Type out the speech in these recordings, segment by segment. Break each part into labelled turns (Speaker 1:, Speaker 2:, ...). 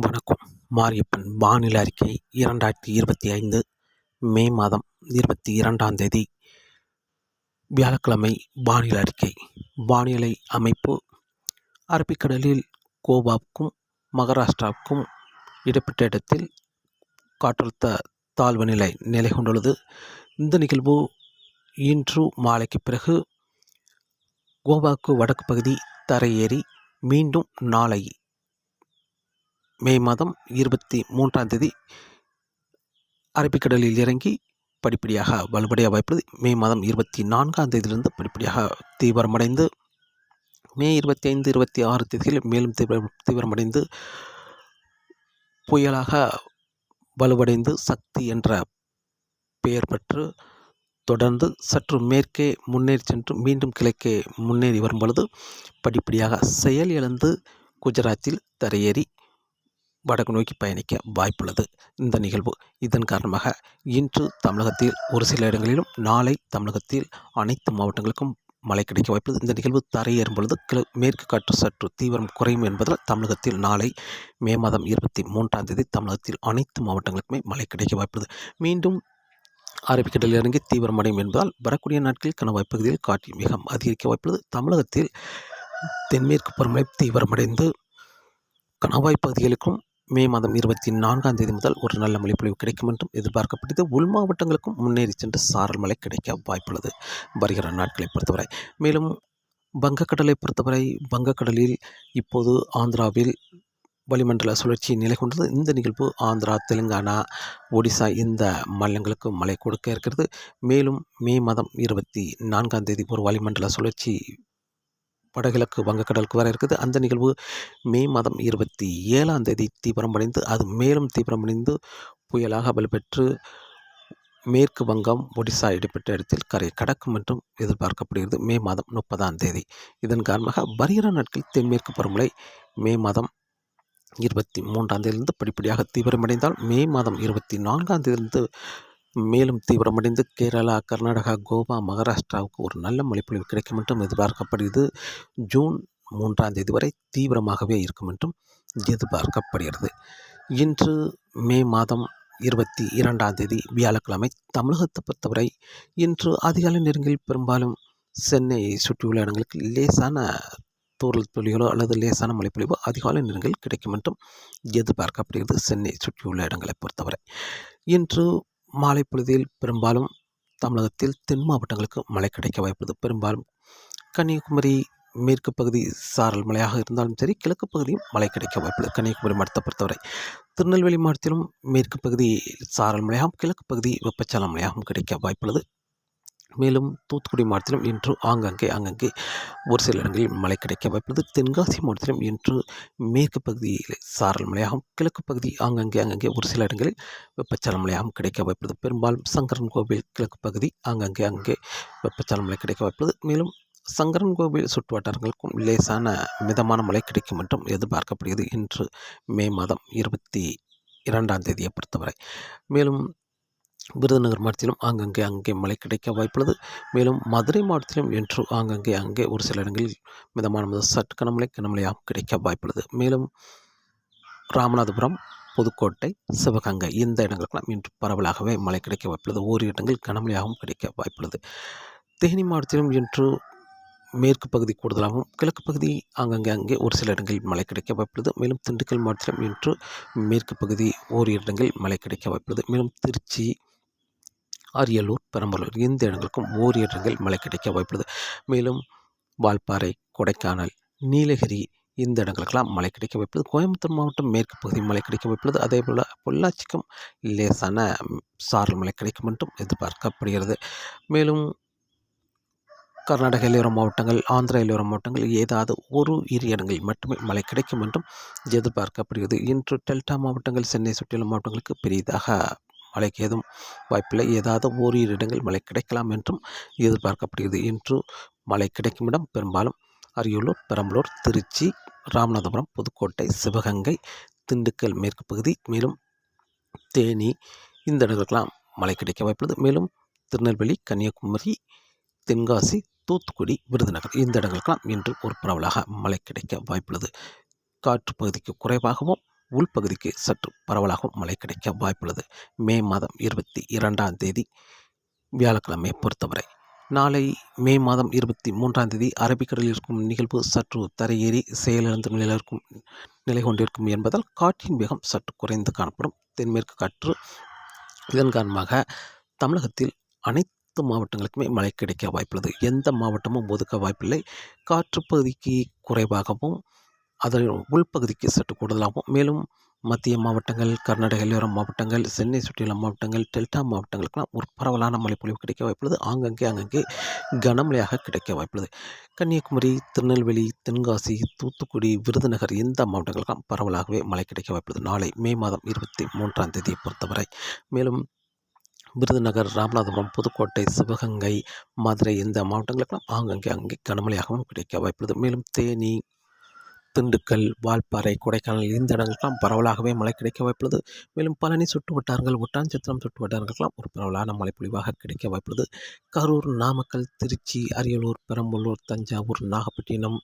Speaker 1: வணக்கம். மாரியப்பன் வானிலை அறிக்கை இரண்டாயிரத்தி இருபத்தி ஐந்து மே மாதம் இருபத்தி இரண்டாம் தேதி. வியாழக்கிழமை வானிலை அறிக்கை. வானிலை அமைப்பு அரபிக்கடலில் கோவாவுக்கும் மகாராஷ்டிராவுக்கும் இடப்பட்ட இடத்தில் காற்றழுத்த தாழ்வு நிலை நிலை கொண்டுள்ளது இந்த நிகழ்வு இன்று மாலைக்கு பிறகு கோவாவுக்கு வடக்கு பகுதி தரையேறி மீண்டும் நாளை மே மாதம் இருபத்தி மூன்றாம் தேதி அரபிக்கடலில் இறங்கி படிப்படியாக வலுபடியாக வாய்ப்புள்ளது. மே மாதம் இருபத்தி நான்காம் தேதியிலிருந்து படிப்படியாக தீவிரமடைந்து மே இருபத்தி ஐந்து இருபத்தி ஆறு தேதியில் மேலும் தீவிர தீவிரமடைந்து புயலாக வலுவடைந்து சக்தி என்ற பெயர் பெற்று தொடர்ந்து சற்று மேற்கே முன்னேறி சென்று மீண்டும் கிழக்கே முன்னேறி வரும் பொழுது படிப்படியாக செயல் இழந்து குஜராத்தில் தரையேறி வடக்கு நோக்கி பயணிக்க வாய்ப்புள்ளது. இந்த நிகழ்வு இதன் காரணமாக இன்று தமிழகத்தில் ஒரு சில இடங்களிலும் நாளை தமிழகத்தில் அனைத்து மாவட்டங்களுக்கும் மழை கிடைக்க வாய்ப்புள்ளது. இந்த நிகழ்வு தரையேறும் பொழுது கிழ மேற்கு காற்று சற்று தீவிரம் குறையும் என்பதால் தமிழகத்தில் நாளை மே மாதம் இருபத்தி மூன்றாம் தேதி தமிழகத்தில் அனைத்து மாவட்டங்களுக்குமே மழை கிடைக்க வாய்ப்புள்ளது. மீண்டும் அரபிக்கடலில் இறங்கி தீவிரமடையும் என்பதால் வரக்கூடிய நாட்களில் கணவாய் பகுதியில் காற்றில் மிக அதிகரிக்க வாய்ப்புள்ளது. தமிழகத்தில் தென்மேற்கு பருவமழை தீவிரமடைந்து கணவாய் பகுதிகளுக்கும் மே மாதம் இருபத்தி நான்காம் தேதி முதல் ஒரு நல்ல மழைப்பொழிவு கிடைக்கும் என்றும் எதிர்பார்க்கப்பட்டது உள் மாவட்டங்களுக்கும் முன்னேறி சென்று சாரல் மழை கிடைக்க வாய்ப்புள்ளது. வருகிற நாட்களை பொறுத்தவரை. மேலும் வங்கக்கடலை பொறுத்தவரை வங்கக்கடலில் இப்போது ஆந்திராவில் வளிமண்டல சுழற்சி நிலை கொண்டது. இந்த நிகழ்வு ஆந்திரா தெலுங்கானா ஒடிசா இந்த மாநிலங்களுக்கு மழை கொடுக்க இருக்கிறது. மேலும் மே மாதம் இருபத்தி நான்காம் தேதி ஒரு வளிமண்டல சுழற்சி வடகிழக்கு வங்கக்கடலுக்கு வர இருக்குது. அந்த நிகழ்வு மே மாதம் இருபத்தி ஏழாம் தேதி தீவிரமடைந்து அது மேலும் தீவிரமடைந்து புயலாக வலுப்பெற்று மேற்கு வங்கம் ஒடிசா இடைப்பட்ட இடத்தில் கரை கடக்கும் என்றும் எதிர்பார்க்கப்படுகிறது. மே மாதம் முப்பதாம் தேதி. இதன் காரணமாக வருகிற நாட்கள் தென்மேற்கு பருவமழை மே மாதம் இருபத்தி மூன்றாம் தேதியிலிருந்து படிப்படியாக தீவிரமடைந்தால் மே மாதம் இருபத்தி நான்காம் தேதியிலிருந்து மேலும் தீவிரமடைந்து கேரளா கர்நாடகா கோவா மகாராஷ்டிராவுக்கு ஒரு நல்ல மழைப்பொழிவு கிடைக்கும் என்றும் எதிர்பார்க்கப்படுகிறது. ஜூன் மூன்றாம் தேதி வரை தீவிரமாகவே இருக்கும் என்றும் எதிர்பார்க்கப்படுகிறது. இன்று மே மாதம் இருபத்தி இரண்டாம் தேதி வியாழக்கிழமை தமிழகத்தை பொறுத்தவரை இன்று அதிகாலை நேரங்களில் பெரும்பாலும் சென்னையை சுற்றியுள்ள இடங்களுக்கு லேசான தூரல் துளிகளோ அல்லது லேசான மழைப்பொழிவோ அதிகாலை நேரங்களில் கிடைக்கும் என்றும் எதிர்பார்க்கப்படுகிறது சென்னை சுற்றியுள்ள இடங்களை பொறுத்தவரை. இன்று மாலை பொழுதில் பெரும்பாலும் தமிழகத்தில் தென் மாவட்டங்களுக்கு மழை கிடைக்க வாய்ப்பது பெரும்பாலும் கன்னியாகுமரி மேற்கு பகுதி சாரல் மழையாக இருந்தாலும் சரி கிழக்கு பகுதியும் மழை கிடைக்க வாய்ப்புள்ளது. கன்னியாகுமரி மாவட்டத்தை பொறுத்தவரை திருநெல்வேலி மாவட்டத்திலும் மேற்கு பகுதி சாரல் மழையாகவும் கிழக்கு பகுதி வெப்பச்சலன மழையாகவும் கிடைக்க வாய்ப்புள்ளது. மேலும் தூத்துக்குடி மாவட்டத்திலும் இன்று ஆங்காங்கே ஆங்காங்கே ஒரு சில இடங்களில் மழை கிடைக்க வாய்ப்புள்ளது. தென்காசி மாவட்டத்திலும் இன்று மேற்கு பகுதியில் சாரல் மழையாகவும் கிழக்கு பகுதி ஆங்காங்கே ஆங்காங்கே ஒரு சில இடங்களில் வெப்பச்சலன மழையாகவும் கிடைக்க வாய்ப்புள்ளது. பெரும்பாலும் சங்கரன் கோவில் கிழக்கு பகுதி ஆங்காங்கே அங்கே வெப்பச்சலன மழை கிடைக்க வாய்ப்புள்ளது. மேலும் சங்கரன் கோவில் சுற்று வட்டாரங்களுக்கும் லேசான மிதமான மழை கிடைக்கும் என்றும் எதிர்பார்க்கப்படுகிறது. இன்று மே மாதம் இருபத்தி இரண்டாம் தேதியை பொறுத்தவரை. மேலும் விருதுநகர் மாவட்டத்திலும் ஆங்கங்கே அங்கே மழை கிடைக்க வாய்ப்புள்ளது. மேலும் மதுரை மாவட்டத்திலும் இன்று ஆங்கங்கே அங்கே ஒரு சில இடங்களில் மிதமான முதல் சற்று கனமழை கனமழையாகவும் கிடைக்க வாய்ப்புள்ளது. மேலும் ராமநாதபுரம் புதுக்கோட்டை சிவகங்கை இந்த இடங்களுக்கெல்லாம் இன்று பரவலாகவே மழை கிடைக்க வாய்ப்புள்ளது. ஓரிரு இடங்கள் கனமழையாகவும் கிடைக்க வாய்ப்புள்ளது. தேனி மாவட்டத்திலும் இன்று மேற்கு பகுதி கூடுதலாகவும் கிழக்கு பகுதி அங்கங்கே அங்கே ஒரு சில இடங்களில் மழை கிடைக்க வாய்ப்புள்ளது. மேலும் திண்டுக்கல் மாவட்டத்திலும் இன்று மேற்கு பகுதி ஓரிரு இடங்களில் மழை கிடைக்க வாய்ப்புள்ளது. மேலும் திருச்சி அரியலூர் பெரம்பலூர் இந்த இடங்களுக்கும் ஓரிரு இடங்கள் மழை கிடைக்க வாய்ப்புள்ளது. மேலும் வால்பாறை கொடைக்கானல் நீலகிரி இந்த இடங்களுக்கெல்லாம் மழை கிடைக்க வாய்ப்புள்ளது. கோயம்புத்தூர் மாவட்டம் மேற்கு பகுதி மழை கிடைக்க வாய்ப்புள்ளது. அதே போல் பொள்ளாச்சிக்கும் லேசான சாரல் மழை கிடைக்கும் என்றும் எதிர்பார்க்கப்படுகிறது. மேலும் கர்நாடக எல்லையோர மாவட்டங்கள் ஆந்திரா எல்லையோர மாவட்டங்கள் ஏதாவது ஒரு இரு இடங்களில் மட்டுமே மழை கிடைக்கும் என்றும் எதிர்பார்க்கப்படுகிறது. இன்று டெல்டா மாவட்டங்கள் சென்னை சுற்றியுள்ள மாவட்டங்களுக்கு பெரிதாக மழைக்கு ஏதும் வாய்ப்பில்லை. ஏதாவது ஓரிரு இடங்கள் மழை கிடைக்கலாம் என்றும் எதிர்பார்க்கப்படுகிறது. இன்று மழை கிடைக்கும் இடம் பெரும்பாலும் அரியலூர் பெரம்பலூர் திருச்சி ராமநாதபுரம் புதுக்கோட்டை சிவகங்கை திண்டுக்கல் மேற்கு பகுதி மேலும் தேனி இந்த இடங்களுக்கெல்லாம் மழை கிடைக்க வாய்ப்புள்ளது. மேலும் திருநெல்வேலி கன்னியாகுமரி தென்காசி தூத்துக்குடி விருதுநகர் இந்த இடங்களுக்கெல்லாம் இன்று ஒரு பரவலாக மழை கிடைக்க வாய்ப்புள்ளது. காற்று பகுதிக்கு குறைவாகவும் உள்பகுதிக்கு சற்று பரவலாகவும் மழை கிடைக்க வாய்ப்புள்ளது. மே மாதம் இருபத்தி இரண்டாம் தேதி வியாழக்கிழமை பொறுத்தவரை. நாளை மே மாதம் இருபத்தி மூன்றாம் தேதி அரபிக்கடலில் இருக்கும் நிகழ்வு சற்று தரையேறி செயலிழந்த நிலையிலிருக்கும் நிலை கொண்டிருக்கும் என்பதால் காற்றின் வேகம் சற்று குறைந்து காணப்படும். தென்மேற்கு காற்று இதன் காரணமாக தமிழகத்தில் அனைத்து மாவட்டங்களுக்குமே மழை கிடைக்க வாய்ப்புள்ளது. எந்த மாவட்டமும் ஒதுக்க வாய்ப்பில்லை. காற்று பகுதிக்கு குறைவாகவும் அதன் உள்பகுதிக்கு சற்று கூடுதலாகவும் மேலும் மத்திய மாவட்டங்கள் கர்நாடக எல்லோரம் மாவட்டங்கள் சென்னை சுற்றியுள்ள மாவட்டங்கள் டெல்டா மாவட்டங்களுக்கெல்லாம் ஒரு பரவலான மழைப்பொழிவு கிடைக்க வாய்ப்புள்ளது. ஆங்கங்கே அங்கங்கே கனமழையாக கிடைக்க வாய்ப்புள்ளது. கன்னியாகுமரி திருநெல்வேலி தென்காசி தூத்துக்குடி விருதுநகர் இந்த மாவட்டங்களுக்கெல்லாம் பரவலாகவே மழை கிடைக்க வாய்ப்புள்ளது. நாளை மே மாதம் இருபத்தி மூன்றாம் தேதியை பொறுத்தவரை. மேலும் விருதுநகர் ராமநாதபுரம் புதுக்கோட்டை சிவகங்கை மதுரை இந்த மாவட்டங்களுக்கெல்லாம் ஆங்கங்கே அங்கே கனமழையாகவும் கிடைக்க வாய்ப்புள்ளது. மேலும் தேனி திண்டுக்கல் வால்பாறை கொடைக்கானல் இந்த இடங்களுக்கெல்லாம் பரவலாகவே மழை கிடைக்க வாய்ப்புள்ளது. மேலும் பழனி சுற்று வட்டாரங்கள் ஒட்டாஞ்சத்திரம் சுற்று வட்டாரங்களுக்கெல்லாம் ஒரு பரவலான மழைப்பொழிவாக கிடைக்க வாய்ப்புள்ளது. கரூர் நாமக்கல் திருச்சி அரியலூர் பெரம்பலூர் தஞ்சாவூர் நாகப்பட்டினம்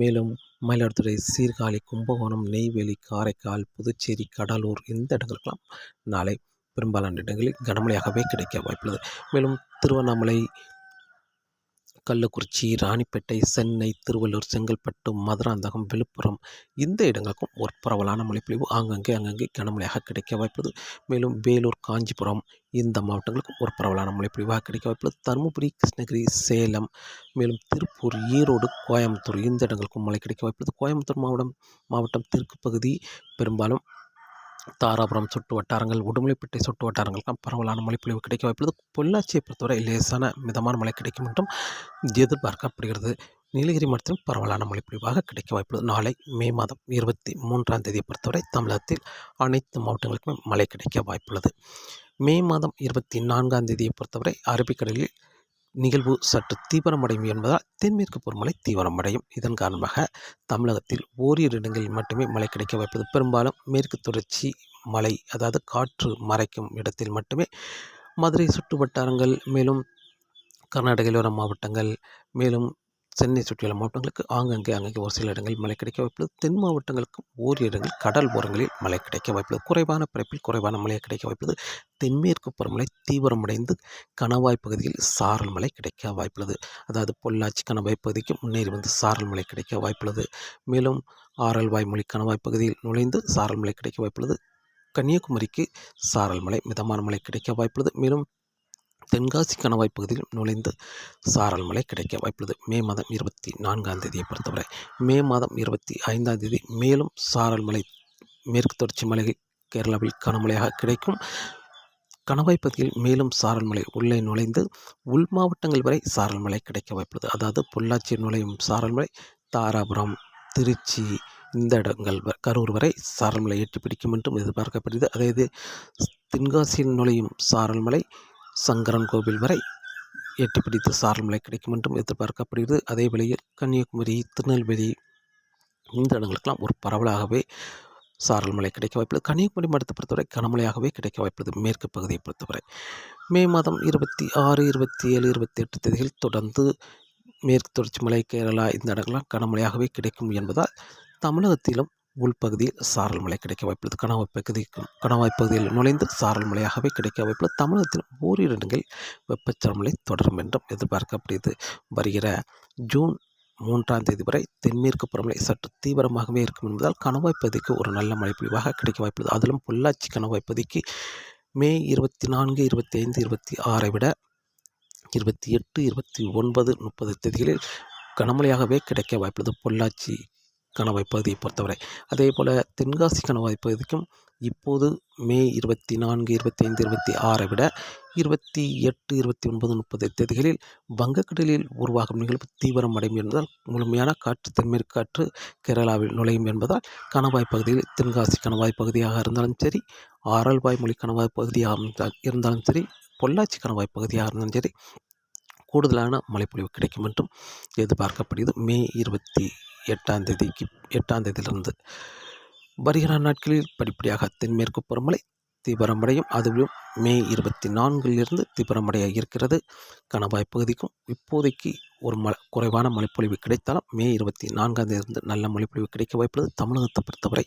Speaker 1: மேலும் மயிலாடுதுறை சீர்காழி கும்பகோணம் நெய்வேலி காரைக்கால் புதுச்சேரி கடலூர் இந்த இடங்களுக்கெல்லாம் நாளை பெரும்பாலான இடங்களில் கனமழையாகவே கிடைக்க வாய்ப்புள்ளது. மேலும் திருவண்ணாமலை கள்ளக்குறிச்சி ராணிப்பேட்டை சென்னை திருவள்ளூர் செங்கல்பட்டு மதுராந்தகம் விழுப்புரம் இந்த இடங்களுக்கும் ஒரு பரவலான மழைப்பொழிவு ஆங்கங்கே அங்கங்கே கனமழையாக கிடைக்க வாய்ப்புள்ளது. மேலும் வேலூர் காஞ்சிபுரம் இந்த மாவட்டங்களுக்கும் ஒரு பரவலான மழைப்பொழிவாக கிடைக்க வாய்ப்புள்ளது. தருமபுரி கிருஷ்ணகிரி சேலம் மேலும் திருப்பூர் ஈரோடு கோயம்புத்தூர் இந்த இடங்களுக்கும் மழை கிடைக்க வாய்ப்புள்ளது. கோயம்புத்தூர் மாவட்டம் மாவட்டம் தெற்கு பகுதி பெரும்பாலும் தாராபுரம் சுட்டு வட்டாரங்கள் உடுமலைப்பேட்டை சுட்டு வட்டாரங்களுக்கெல்லாம் பரவலான மழைப்பொழிவு கிடைக்க வாய்ப்புள்ளது. பொள்ளாச்சியை பொறுத்தவரை லேசான மிதமான மழை கிடைக்கும் என்றும் எதிர்பார்க்கப்படுகிறது. நீலகிரி மாவட்டத்தில் பரவலான மழைப்பொழிவாக கிடைக்க வாய்ப்புள்ளது. நாளை மே மாதம் இருபத்தி மூன்றாம் தேதியை பொறுத்தவரை தமிழகத்தில் அனைத்து மாவட்டங்களுக்குமே மழை கிடைக்க வாய்ப்புள்ளது. மே மாதம் இருபத்தி நான்காம் தேதியை பொறுத்தவரை அரபிக்கடலில் நிகழ்வு சற்று தீவிரமடையும் என்பதால் தென்மேற்கு பருவமழை தீவிரமடையும். இதன் காரணமாக தமிழகத்தில் ஓரிரு இடங்களில் மட்டுமே மழை கிடைக்க வாய்ப்பது. பெரும்பாலும் மேற்கு தொடர்ச்சி மலை அதாவது காற்று மறைக்கும் இடத்தில் மட்டுமே மதுரை சுற்று வட்டாரங்கள் மேலும் கர்நாடக மாவட்டங்கள் மேலும் சென்னை சுற்றியுள்ள மாவட்டங்களுக்கு ஆங்கங்கே அங்கங்கே ஒரு சில இடங்களில் மழை கிடைக்க வாய்ப்புள்ளது. தென் மாவட்டங்களுக்கும் ஓரிரு இடங்களில் கடல் ஓரங்களில் மழை கிடைக்க வாய்ப்புள்ளது. குறைவான பிறப்பில் குறைவான மழை கிடைக்க வாய்ப்புள்ளது. தென்மேற்கு பருவமழை தீவிரமடைந்து கணவாய் பகுதியில் சாரல் மழை கிடைக்க வாய்ப்புள்ளது. அதாவது பொள்ளாச்சி கணவாய் பகுதிக்கு முன்னேறி வந்து சாரல் மழை கிடைக்க வாய்ப்புள்ளது. மேலும் ஆரல் வாய்மொழி கணவாய் பகுதியில் நுழைந்து சாரல் மழை கிடைக்க வாய்ப்புள்ளது. கன்னியாகுமரிக்கு சாரல் மழை மிதமான மழை கிடைக்க வாய்ப்புள்ளது. மேலும் தென்காசி கணவாய் பகுதியில் நுழைந்து சாரல் மழை கிடைக்க வாய்ப்புள்ளது. மே மாதம் இருபத்தி நான்காம் தேதியை பொறுத்தவரை மே மாதம் இருபத்தி ஐந்தாம் தேதி மேலும் சாரல் மழை மேற்கு தொடர்ச்சி மலை கேரளாவில் கனமழையாக கிடைக்கும். கணவாய் பகுதியில் மேலும் சாரல் மலை உள்ளே நுழைந்து உள் மாவட்டங்கள் வரை சாரல் மழை கிடைக்க வாய்ப்புள்ளது. அதாவது பொள்ளாச்சி நுழையும் சாரல் மலை தாராபுரம் திருச்சி இந்த இடங்கள் கரூர் வரை சாரல் மலை எட்டி பிடிக்கும் என்றும் எதிர்பார்க்கப்படுகிறது. அதே இது தென்காசியில் நுழையும் சாரல் மலை சங்கரன் கோவில் வரை எட்டி பிடித்து சாரல்மலை கிடைக்கும் என்றும் எதிர்பார்க்கப்படுகிறது. அதே வேளையில் கன்னியாகுமரி திருநெல்வேலி இந்த இடங்களுக்கெல்லாம் ஒரு பரவலாகவே சாரல் மழை கிடைக்க வாய்ப்புள்ளது. கன்னியாகுமரி மாவட்டத்தை பொறுத்தவரை கனமழையாகவே கிடைக்க வாய்ப்புள்ளது. மேற்கு பகுதியை பொறுத்தவரை மே மாதம் இருபத்தி ஆறு இருபத்தி ஏழு இருபத்தி எட்டு தேதிகள் தொடர்ந்து மேற்கு தொடர்ச்சி மலை கேரளா இந்த இடங்கள்லாம் கனமழையாகவே கிடைக்கும் என்பதால் தமிழகத்திலும் உள்பகுதியில் சாரல் மழை கிடைக்க வாய்ப்புள்ளது கணவாய் பகுதி கணவாய் பகுதியில் நுழைந்து சாரல் மழையாகவே கிடைக்க வாய்ப்புள்ளது தமிழகத்தில் ஓரிரு இடங்களில் வெப்பச்சலமழை தொடரும் என்றும் எதிர்பார்க்கப்படுகிறது. வருகிற ஜூன் மூன்றாம் தேதி வரை தென்மேற்கு புறமலை சற்று தீவிரமாகவே இருக்கும் என்பதால் கணவாய் பகுதிக்கு ஒரு நல்ல மழை பொழிவாக கிடைக்க வாய்ப்புள்ளது அதிலும் பொள்ளாச்சி கணவாய் பகுதிக்கு மே இருபத்தி நான்கு இருபத்தி ஐந்து இருபத்தி ஆறை விட இருபத்தி எட்டு இருபத்தி ஒன்பது முப்பது தேதிகளில் கனமழையாகவே கிடைக்க வாய்ப்புள்ளது பொள்ளாச்சி கணவாய் பகுதியை பொறுத்தவரை. அதே போல் தென்காசி கணவாய் பகுதிக்கும் இப்போது மே இருபத்தி நான்கு இருபத்தி ஐந்து இருபத்தி ஆறை விட இருபத்தி எட்டு இருபத்தி ஒன்பது முப்பது தேதிகளில் வங்கக்கடலில் உருவாகும் நிகழ்வு தீவிரம் அடையும் என்பதால் முழுமையான காற்று தென்மேற்கு காற்று கேரளாவில் நுழையும் என்பதால் கணவாய் பகுதியில் தென்காசி கணவாய் பகுதியாக இருந்தாலும் சரி ஆரல்வாய் மொழி கணவாய் பகுதியாக இருந்தாலும் சரி பொள்ளாச்சி கணவாய் பகுதியாக இருந்தாலும் சரி கூடுதலான மழைப்பொழிவு கிடைக்கும் என்றும் எதிர்பார்க்கப்படுகிறது. மே இருபத்தி எட்டாம் தேதிக்கு எட்டாம் தேதியிலிருந்து வருகிற நாட்களில் படிப்படியாக தென்மேற்கு பருவமழை தீவிரமடையும். அதுவும் மே இருபத்தி நான்கிலிருந்து தீவிரமடைய இருக்கிறது. கணவாய் பகுதிக்கும் இப்போதைக்கு ஒரு ம குறைவான மழைப்பொழிவு கிடைத்தாலும் மே இருபத்தி நான்காம் தேதியிலிருந்து நல்ல மழைப்பொழிவு கிடைக்க வாய்ப்புள்ளது. தமிழகத்தை பொறுத்தவரை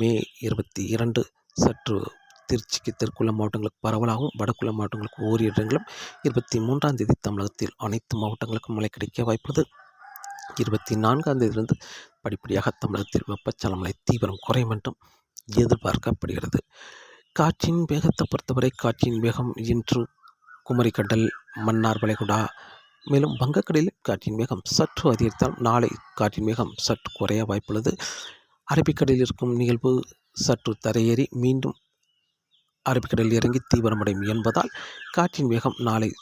Speaker 1: மே இருபத்தி இரண்டு சற்று திருச்சிக்கு தெற்குள்ள மாவட்டங்களுக்கு பரவலாகவும் வடக்குள்ள மாவட்டங்களுக்கு ஓரிரு இடங்களும் இருபத்தி மூன்றாம் தேதி தமிழகத்தில் அனைத்து மாவட்டங்களுக்கும் மழை கிடைக்க வாய்ப்புள்ளது. இருபத்தி நான்காம் தேதியிலிருந்து படிப்படியாக தமிழகத்தில் வெப்பச்சலன மழை தீவிரம் குறையும் என்றும் எதிர்பார்க்கப்படுகிறது. காற்றின் வேகத்தை பொறுத்தவரை காற்றின் வேகம் இன்று குமரிக்கடல் மன்னார் வளைகுடா மேலும் வங்கக்கடலில் காற்றின் வேகம் சற்று அதிகரித்தால் நாளை காற்றின் வேகம் சற்று குறைய வாய்ப்புள்ளது. அரபிக்கடலில் இருக்கும் நிகழ்வு சற்று தரையேறி மீண்டும் அரபிக்கடலில் இறங்கி தீவிரமடையும் என்பதால் காற்றின் வேகம் நாளை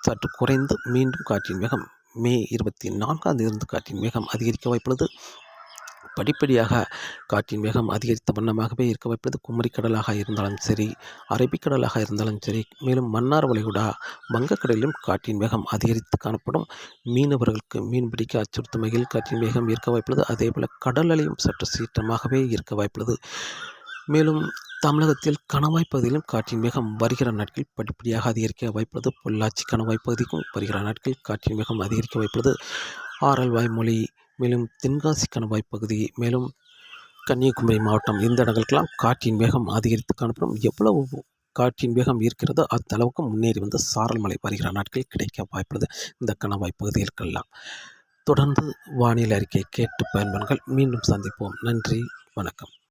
Speaker 1: சற்று குறைந்து மீண்டும் காற்றின் வேகம் மே இருபத்தி நான்காம் தேதி காற்றின் வேகம் அதிகரிக்க வாய்ப்புள்ளது. படிப்படியாக காற்றின் வேகம் அதிகரித்த வண்ணமாகவே இருக்க வைப்பது குமரிக்கடலாக இருந்தாலும் சரி அரபிக்கடலாக இருந்தாலும் சரி மேலும் மன்னார் வளைகுடா வங்கக்கடலிலும் காற்றின் வேகம் அதிகரித்து காணப்படும். மீனவர்களுக்கு மீன் பிடிக்க அச்சுறுத்தும் வகையில் காற்றின் வேகம் இருக்க வாய்ப்புள்ளது. அதேபோல் கடல் அலையும் சற்று சீற்றமாகவே இருக்க வாய்ப்புள்ளது. மேலும் தமிழகத்தில் கணவாய் பகுதியிலும் காற்றின் வேகம் வருகிற நாட்களில் படிப்படியாக அதிகரிக்க வாய்ப்புள்ளது. பொள்ளாச்சி கணவாய் பகுதிக்கும் வருகிற நாட்களில் காற்றின் வேகம் அதிகரிக்க வாய்ப்புள்ளது. ஆரல் வாய்மொழி மேலும் தென்காசி கணவாய் பகுதி மேலும் கன்னியாகுமரி மாவட்டம் இந்த இடங்களுக்கெல்லாம் காற்றின் வேகம் அதிகரித்து காணப்படும். எவ்வளவு காற்றின் வேகம் இருக்கிறதோ அந்த அளவுக்கு முன்னேறி வந்து சாரல் மழை வருகிற நாட்கள் கிடைக்க வாய்ப்புள்ளது. இந்த கணவாய் பகுதிகளுக்கெல்லாம். தொடர்ந்து வானிலை அறிக்கை கேட்டு பயன்பெறுங்கள். மீண்டும் சந்திப்போம். நன்றி. வணக்கம்.